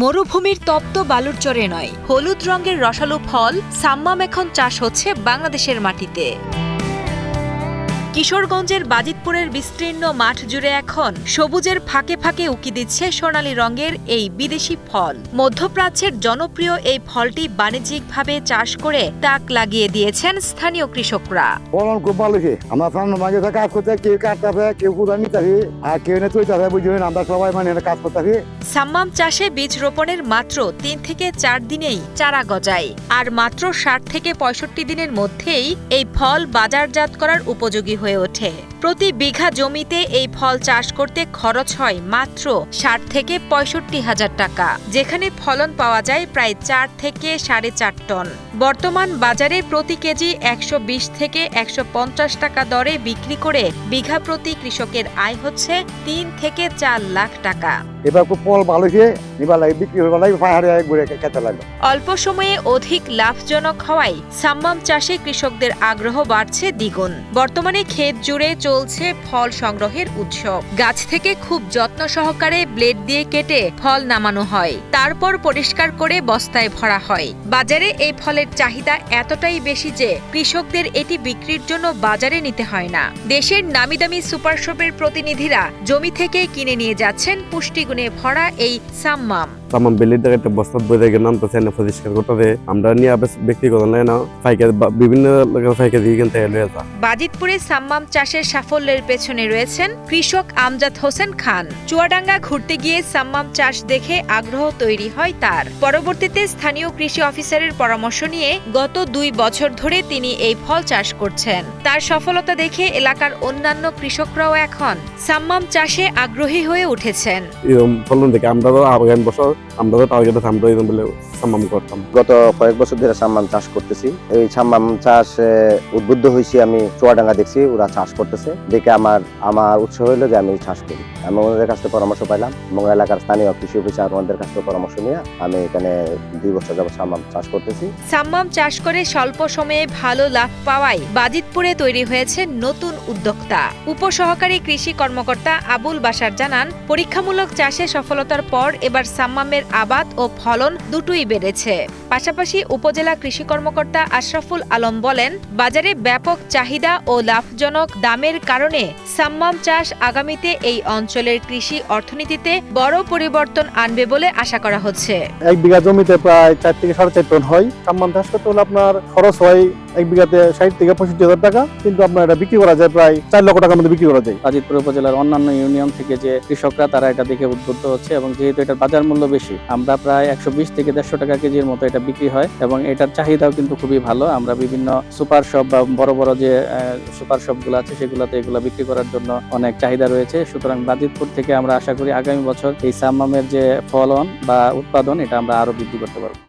মরুভূমির তপ্ত বালুর চরে নয়, হলুদ রঙের রসালো ফল সাম্মাম এখন চাষ হচ্ছে বাংলাদেশের মাটিতে। কিশোরগঞ্জের বাজিতপুরের বিস্তীর্ণ মাঠ জুড়ে এখন সবুজের ফাঁকে ফাঁকে উকি দিচ্ছে সোনালী রঙের এই বিদেশি ফল। মধ্যপ্রাচ্যের জনপ্রিয় এই ফলটি বাণিজ্যিকভাবে চাষ করে তাক লাগিয়ে দিয়েছেন স্থানীয় কৃষকরা। ফলন খুব ভালো আমরা সামনে মাঝে কাজ করতে কেউ কাটতেছে কেউ আর কেউ বুঝবেন আমরা সবাই মানে কাজ করতেছি সাম্মাম চাষে বীজ রোপণের মাত্র তিন থেকে চার দিনেই চারা গজায় আর মাত্র ষাট থেকে পঁয়ষট্টি দিনের মধ্যেই এই ফল বাজারজাত করার উপযোগী হয়ে yoyote. প্রতি বিঘা জমিতে এই ফল চাষ করতে খরচ হয় মাত্র ষাট থেকে পঁয়ষট্টি হাজার টাকা যেখানে ফলন পাওয়া যায় প্রায় চার থেকে সাড়ে চার টন। বর্তমান বাজারে প্রতি কেজি একশো বিশ থেকে একশো পঞ্চাশ টাকা দরে বিক্রি করে বিঘা প্রতি কৃষকের আয় হচ্ছে তিন থেকে চার লাখ টাকা। এবার ফল ভালো বিক্রি অল্প সময়ে অধিক লাভজনক হওয়ায় সাম্মাম চাষে কৃষকদের আগ্রহ বাড়ছে দ্বিগুণ। বর্তমানে ক্ষেত জুড়ে চলছে ফল সংগ্রহের উৎসব। গাছ থেকে খুব যত্ন সহকারে ব্লেড দিয়ে কেটে ফল নামানো হয়। তারপর পরিষ্কার করে বস্তায় ভরা হয়। বাজারে এই ফলের চাহিদা এতটাই বেশি যে কৃষকদের এটি বিক্রির জন্য বাজারে নিতে হয় না। দেশের নামিদামি সুপার শপের প্রতিনিধিরা জমি থেকে কিনে নিয়ে যাচ্ছেন পুষ্টিগুণে ভরা এই সাম্মাম। তামাম বেলির জায়গায় একটা বস্তা বই থেকে নামতেছে না পরিষ্কার করতে আমরা নিয়ে ব্যক্তিগত নেয় না পাইকার বা বিভিন্ন লোকের পাইকার দিয়ে কিনতে লয়ে যা। বাজিতপুরে সাম্মাম চাষের সাফল্যের পেছনে রয়েছেন কৃষক আমজাদ হোসেন খান। চুয়াডাঙ্গা ঘুরতে গিয়ে সাম্মাম চাষ দেখে আগ্রহ তৈরি হয় তার। পরবর্তীতে স্থানীয় কৃষি অফিসারের পরামর্শ নিয়ে গত দুই বছর ধরে তিনি এই ফল চাষ করছেন। তার সফলতা দেখে এলাকার অন্যান্য কৃষকরাও এখন সাম্মাম চাষে আগ্রহী হয়ে উঠেছেন। এরকম ফলন দেখে আমরা তো আগামী বছর আমরা তো টার্গেট আমরা সম্মান করতাম। গত কয়েক বছর ধরে সাম্মাম চাষ করতেছি। এই সাম্মাম চাষ উদ্বুদ্ধ হয়েছি আমি চুয়াডাঙ্গা দেখছি, ওরা চাষ করতেছে। দেখে আমার আমার উৎসাহ হইল যে আমি চাষ করি। আমি ওনাদের কাছ থেকে পরামর্শ পাইলাম এবং এলাকার স্থানীয় কৃষি অফিসার ওনাদের কাছ থেকে পরামর্শ নিয়ে আমি এখানে দুই বছর যাবত সাম্মাম চাষ করতেছি। সাম্মাম চাষ করে স্বল্প সময়ে ভালো লাভ পাওয়ায় বাজিতপুরে তৈরি হয়েছে নতুন উদ্যোক্তা। উপসহকারী কৃষি কর্মকর্তা আবুল বাসার জানান, পরীক্ষামূলক চাষে সফলতার পর এবার সাম্মামের আবাদ ও ফলন দুটোই বেড়েছে। পাশাপাশি উপজেলা কৃষি কর্মকর্তা আশরাফুল আলম বলেন, বাজারে ব্যাপক চাহিদা ও লাভজনক দামের কারণে সাম্মাম চাষ আগামীতে এই অঞ্চলের কৃষি অর্থনীতিতে বড় পরিবর্তন আনবে বলে আশা করা হচ্ছে। এক বিঘা জমিতে প্রায় চার থেকে সাড়ে চার টন হয়। সাম্মান চাষ করতে হলে আপনার খরচ হয় এক বিঘাতে ষাট থেকে পঁয়ষট্টি হাজার টাকা, কিন্তু আপনার এটা বিক্রি করা যায় প্রায় চার লক্ষ টাকার মধ্যে বিক্রি করা যায়। গাজীপুর উপজেলার অন্যান্য ইউনিয়ন থেকে যে কৃষকরা, তারা এটা দেখে উদ্বুদ্ধ হচ্ছে এবং যেহেতু এটার বাজার মূল্য বেশি, আমরা প্রায় একশো বিশ থেকে দেড়শো টাকা কেজির মতো এটা বিক্রি হয় এবং এটার চাহিদাও কিন্তু খুবই ভালো। আমরা বিভিন্ন সুপার শপ বা বড় বড় যে সুপার শপগুলো আছে, সেগুলোতে এগুলো বিক্রি করার জন্য অনেক চাহিদা রয়েছে। সুতরাং বাজিতপুর থেকে আমরা আশা করি আগামী বছর এই সাম্মামের যে ফলন বা উৎপাদন, এটা আমরা আরও বৃদ্ধি করতে পারব।